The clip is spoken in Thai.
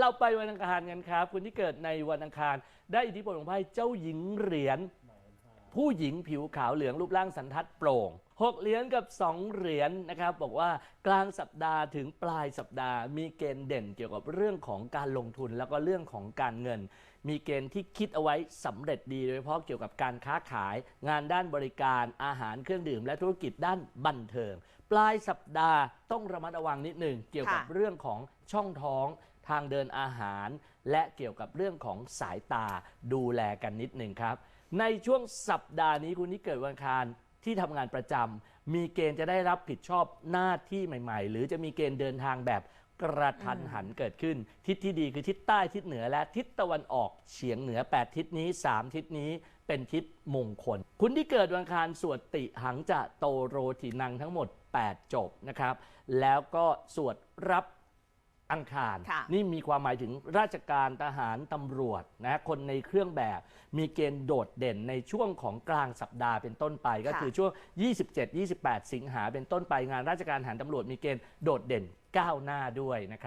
เราไปวันอังคารกันครับคุณที่เกิดในวันอังคาร ได้อิทธิพลของไพ่เจ้าหญิงเหรียญผู้หญิงผิวขาวเหลืองรูปร่างสันทัดโปร่งหกเหรียญกับ 2 เหรียญนะครับ บอกว่ากลางสัปดาห์ถึงปลายสัปดาห์ มีเกณฑ์เด่นเกี่ยวกับเรื่องของการลงทุนแล้วก็เรื่องของการเงิน มีเกณฑ์ที่คิดเอาไว้สำเร็จดีโดยเฉพาะเกี่ยวกับการค้าขาย งานด้านบริการอาหารเครื่องดื่ม และธุรกิจด้านบันเทิง ปลายสัปดาห์ต้องระมัดระวังนิดหนึ่งเกี่ยวกับค่ะเรื่องของช่องท้อง ทางเดินอาหาร และเกี่ยวกับเรื่องของสายตาดูแลกันนิดหนึ่งครับ ในช่วงสัปดาห์นี้คุณที่เกิดวันคารที่ทำงานประจำมีเกณฑ์จะได้รับผิดชอบหน้าที่ใหม่ ๆ หรือจะมีเกณฑ์เดินทางแบบกระทันหันเกิดขึ้น ทิศที่ดีคือทิศใต้ทิศเหนือและทิศตะวันออกเฉียงเหนือ 8 ทิศนี้ 3 ทิศนี้เป็นทิศมงคล คุณที่เกิดวันคารสวดติหังจะโตโรทินังทั้งหมด 8 จบนะครับ แล้วก็สวดรับ อังคาร ค่ะนี่มีความหมายถึงราชการทหารตำรวจนะคนในเครื่องแบบ มีเกณฑ์โดดเด่นในช่วงของกลางสัปดาห์เป็นต้นไป ก็ค่ะคือช่วง 27-28 สิงหาเป็นต้นไปงานราชการทหารตำรวจมีเกณฑ์โดดเด่นก้าวหน้าด้วยนะครับ